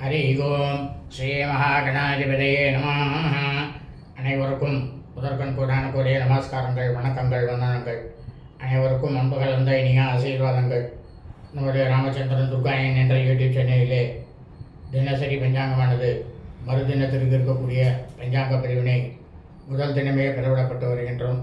ஹரி ஓம் ஸ்ரீ மகாகணாதிபதியே நம. அனைவருக்கும் முதற்கண் கூடான கூடிய நமஸ்காரங்கள் வணக்கங்கள் வந்தனங்கள். அனைவருக்கும் அன்புகள் வந்த இனிய ஆசீர்வாதங்கள். நம்முடைய ராமச்சந்திரன் துர்காயன் என்ற யூடியூப் சேனலிலே தினசரி பஞ்சாங்கமானது மறுதினத்திற்கு இருக்கக்கூடிய பஞ்சாங்க பிரிவினை முதல் தினமே பெறவிடப்பட்டு வருகின்றோம்.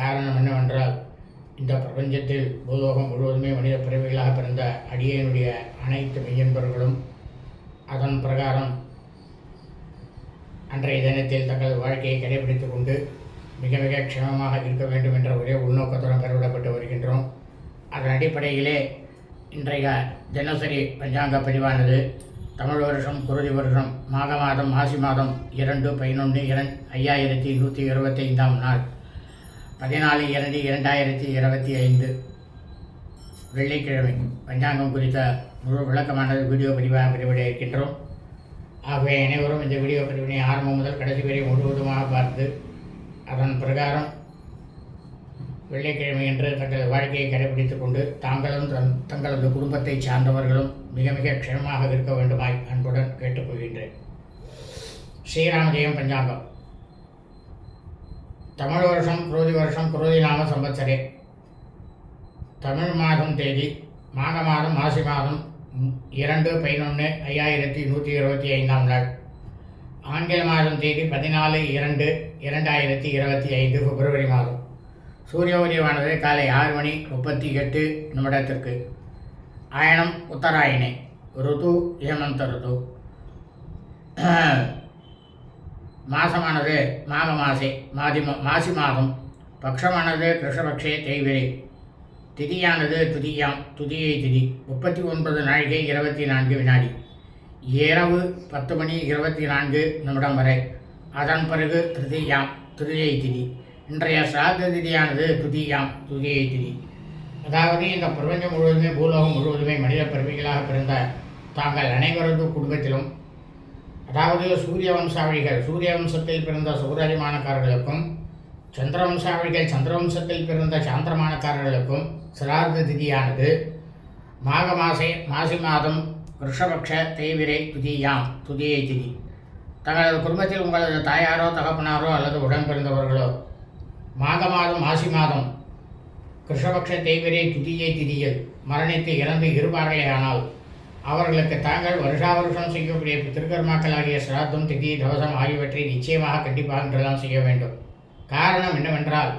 காரணம் என்னவென்றால் இந்த பிரபஞ்சத்தில் பூலோகம் முழுவதுமே மனித பிறவிகளாக பிறந்த அடியனுடைய அனைத்து மெய்யன்பர்களும் அதன் பிரகாரம். அன்றைய தினத்தில் தங்கள் வாழ்க்கையை கடைபிடித்துக் கொண்டு மிக மிக க்ஷமமாக இருக்க வேண்டும் என்ற ஒரே உள்நோக்கத்துடன் பெறவிடப்பட்டு வருகின்றோம். அதன் அடிப்படையிலே இன்றைய தினசரி பஞ்சாங்க பதிவானது தமிழ் வருஷம் குருதி வருஷம் மாக மாதம் மாசி மாதம் இரண்டு பதினொன்று இரண் ஐயாயிரத்தி நூற்றி இருபத்தைந்தாம் நாள் பதினாலு இரண்டு இரண்டாயிரத்தி இருபத்தி ஐந்து வெள்ளிக்கிழமை. பஞ்சாங்கம் குறித்த முழு விளக்கமானது வீடியோ பதிவாக பதிவிட இருக்கின்றோம் ஆகவே அனைவரும் இந்த வீடியோ பதிவினை ஆரம்பம் முதல் கடைசி வரை முழுவதுமாக பார்த்து அதன் பிரகாரம் வெள்ளிக்கிழமை என்று தங்கள் வாழ்க்கையை கடைபிடித்துக் கொண்டு தாங்களும் தன் தங்களது குடும்பத்தை சார்ந்தவர்களும் மிக மிக க்ஷமமாக இருக்க வேண்டுமாய் அன்புடன் கேட்டுக்கொள்கின்றேன் ஸ்ரீராம் ஜெயம் பஞ்சாங்கம். தமிழ் வருஷம் குரோதி வருஷம் குரோதி நாம சம்பத்சரே தமிழ் மாதம் தேதி மாத மாதம் மாசி மாதம் இரண்டு பதினொன்று ஐயாயிரத்தி நூற்றி இருபத்தி ஐந்தாம் நாள். ஆங்கில மாதம் தேதி பதினாலு இரண்டு இரண்டாயிரத்தி இருபத்தி ஐந்து பிப்ரவரி மாதம். சூரிய உதயமானது காலை ஆறு மணி முப்பத்தி எட்டு நிமிடத்திற்கு. ஆயனம் உத்தராயணே ருது ஹேமந்த ருது. மாசமானது மாக மாசே மாதி மாசி மாதம் பக்ஷமானது கிருஷ்ணபக்ஷே தேய்விரை திதியானது துதியாம். துதியை திதி. முப்பத்தி ஒன்பது நாழிகை இருபத்தி நான்கு வினாடி. இரவு பத்து மணி இருபத்தி நான்கு நிமிடம் வரை. அதன் பிறகு திருதியாம் துதியை திதி. இன்றைய சாத திதியானது துதியாம். துதியை திதி. அதாவது இந்த பிரபஞ்சம் முழுவதுமே பூலோகம் முழுவதுமே மனித பிறவிகளாக பிறந்த தாங்கள் அனைவரது குடும்பத்திலும் அதாவது சூரிய வம்சாவளிகள் சூரிய வம்சத்தில் பிறந்த சூரியமானக்காரர்களுக்கும் சந்திரவம்சாவளிகள் சந்திரவம்சத்தில் பிறந்த சாந்திரமானக்காரர்களுக்கும் சிரார்த்த திதியானது. மாக மாசே மாசி மாதம் ரிஷபக்ஷ தேவிரை துதியாம் துதியை திதி. தங்களது குடும்பத்தில் உங்களது தாயாரோ தகப்பனாரோ அல்லது உடன் பிறந்தவர்களோ மாக மாதம் மாசி மாதம் கிருஷ்ணபக்ஷ தேவிரை துதியை திதியில் மரணித்து இறந்து இருப்பார்களேயானால் அவர்களுக்கு தாங்கள் வருஷா வருஷம் செய்யக்கூடிய திருக்கர்மாக்களாகிய சிராத்தம் திதி தவசம் ஆகியவற்றை நிச்சயமாக கண்டிப்பாக என்றுதான் செய்ய வேண்டும். காரணம் என்னவென்றால்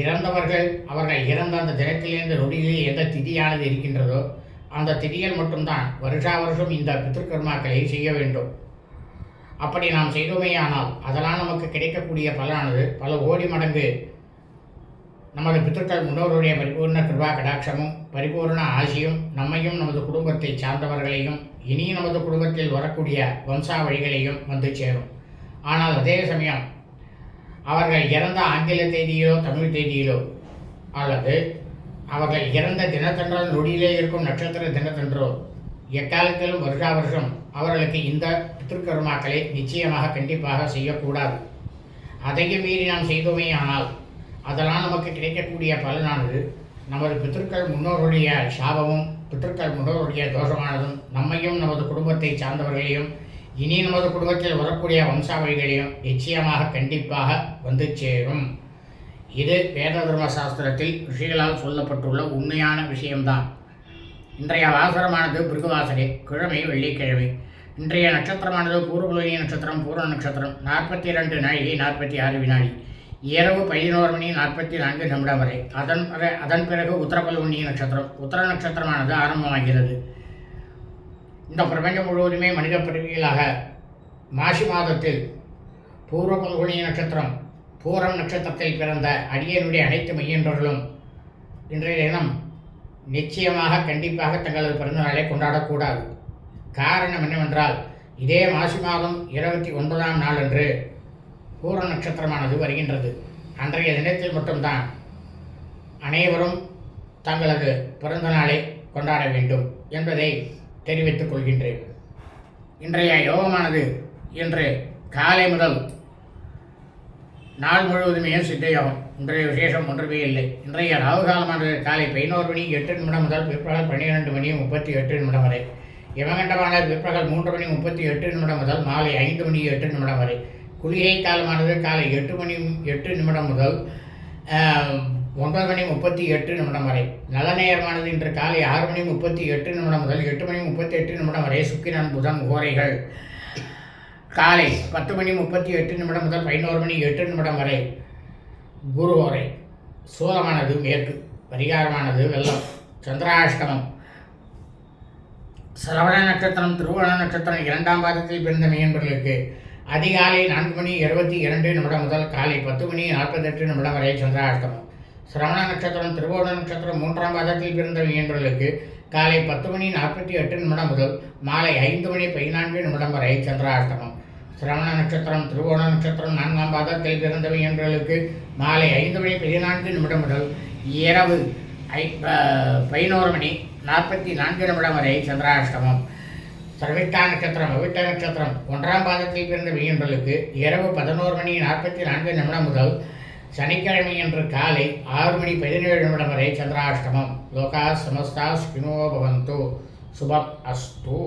இறந்தவர்கள் அவர்கள் இறந்த அந்த தினத்திலிருந்து நொடியில் எந்த திதியானது இருக்கின்றதோ அந்த திதியில் மட்டும்தான் வருஷா வருஷம் இந்த பித்திருக்கர்மாக்களை செய்ய வேண்டும். அப்படி நாம் செய்தோமேயானால் அதனால் நமக்கு கிடைக்கக்கூடிய பலனானது பல கோடி மடங்கு நமது பித்திருக்கள் முன்னோருடைய பரிபூர்ண கிருபா கடாட்சமும் பரிபூர்ண ஆசியும் நம்மையும் நமது குடும்பத்தை சார்ந்தவர்களையும் இனி நமது குடும்பத்தில் வரக்கூடிய வம்சாவழிகளையும் வந்து சேரும். ஆனால் அதே சமயம் அவர்கள் இறந்த ஆங்கில தேதியிலோ தமிழ் தேதியிலோ அல்லது அவர்கள் இறந்த தினத்தன்றால் நொடியிலே இருக்கும் நட்சத்திர தினத்தன்றோ எக்காலத்திலும் வருஷா வருஷம் அவர்களுக்கு இந்த பித்திருக்கர்மாக்களை நிச்சயமாக கண்டிப்பாக செய்யக்கூடாது. அதையும் மீறி நாம் செய்தோமே ஆனால் அதனால் நமக்கு கிடைக்கக்கூடிய பலனானது நமது பித்திருக்கள் முன்னோருடைய சாபமும் பித்திருக்கள் முன்னோருடைய தோஷமானதும் நம்மையும் நமது குடும்பத்தை சார்ந்தவர்களையும் இனி நமது குடும்பத்தில் வரக்கூடிய வம்சாவளிகளையும் நிச்சயமாக கண்டிப்பாக வந்து சேரும். இது வேத தர்ம சாஸ்திரத்தில் ரிஷிகளால் சொல்லப்பட்டுள்ள உண்மையான விஷயம்தான். இன்றைய வாசரமானது பிருகுவாசனை கிழமை வெள்ளிக்கிழமை. இன்றைய நட்சத்திரமானது பூர்வகுலினி நட்சத்திரம் பூர்ண நட்சத்திரம் நாற்பத்தி ரெண்டு நாழிகை நாற்பத்தி ஆறு வினாடி. இரவு பதினோரு மணி நாற்பத்தி நான்கு நிமிடம் வரை. அதன் அதன் பிறகு உத்தரபல்வனி நட்சத்திரம். உத்தர நட்சத்திரமானது ஆரம்பமாகிறது. இந்த பிரபஞ்சம் முழுவதுமே மனித பிறவிகளாக மாசி மாதத்தில் பூர்வ பல்குனி நட்சத்திரம் பூரம் நட்சத்திரத்தில் பிறந்த அடியனுடைய அனைத்து மையன்றர்களும் இன்றைய தினம் நிச்சயமாக கண்டிப்பாக தங்களது பிறந்தநாளை கொண்டாடக்கூடாது. காரணம் என்னவென்றால் இதே மாசி மாதம் இருபத்தி ஒன்பதாம் நாளன்று பூர நட்சத்திரமானது வருகின்றது. அன்றைய தினத்தில் மட்டும்தான் அனைவரும் தங்களது பிறந்த நாளை கொண்டாட வேண்டும் என்பதை தெரிவித்துக் கொள்கின்றேன். இன்றைய யோகமானது இன்று காலை முதல் நாள் முழுவதுமே சித்த யோகம் இன்றைய விசேஷம் ஒன்றுமே இல்லை. இன்றைய ராகு காலமானது காலை பதினோரு மணி எட்டு நிமிடம் முதல் பிற்பகல் பன்னிரெண்டு மணி முப்பத்தி எட்டு நிமிடம் வரை. யமகண்டமானது பிற்பகல் மூன்று மணி முப்பத்தி எட்டு நிமிடம் முதல் மாலை ஐந்து மணி எட்டு நிமிடம் வரை. குளிகை காலமானது காலை எட்டு மணி எட்டு நிமிடம் முதல் ஒன்பது மணி முப்பத்தி எட்டு நிமிடம் வரை. நல்ல நேரமானது. இன்று காலை ஆறு மணி முப்பத்தி எட்டு நிமிடம் முதல் எட்டு மணி முப்பத்தி எட்டு நிமிடம் வரை சுக்கிரன் புதன் கோரைகள் காலை பத்து மணி முப்பத்தி எட்டு நிமிடம் முதல் பதினோரு மணி எட்டு நிமிடம் வரை குரு ஓரை. சூலமானது மேற்கு. பரிகாரமானது வெள்ளம். சந்திராஷ்டமம். சிரவண நட்சத்திரம் திருவோண நட்சத்திரம் இரண்டாம் பாதத்தில் பிறந்த மீன்பர்களுக்கு அதிகாலை நான்கு மணி இருபத்தி இரண்டு நிமிடம் முதல் காலை பத்து மணி நாற்பத்தெட்டு நிமிடம் வரை சந்திராஷ்டமம். சிரவண நட்சத்திரம் திருவோண நட்சத்திரம் மூன்றாம் பாதத்தில் பிறந்த மீன்பர்களுக்கு காலை பத்து மணி நாற்பத்தி எட்டு நிமிடம் முதல் மாலை ஐந்து மணி பதினான்கு நிமிடம் வரை சந்திராஷ்டமம். சிரவண நட்சத்திரம் திருவோண நட்சத்திரம் நான்காம் பாதத்தில் பிறந்த மீன்பர்களுக்கு மாலை ஐந்து மணி பதினான்கு நிமிடம் முதல் இரவு ஐ பதினோரு மணி நாற்பத்தி நான்கு நிமிடம் வரை சந்திராஷ்டமம். சர்விட்டா நட்சத்திரம் அவிட்ட நட்சத்திரம் ஒன்றாம் பாதத்தில் பிறந்த வியன்றலுக்கு இரவு பதினோரு மணி நாற்பத்தி நான்கு நிமிடம் முதல் சனிக்கிழமை அன்று காலை ஆறு மணி பதினேழு நிமிடம் வரை சந்திராஷ்டமம். லோகா சமஸ்தா ஸ்பினோ பவந்து. சுபம் அஸ்து.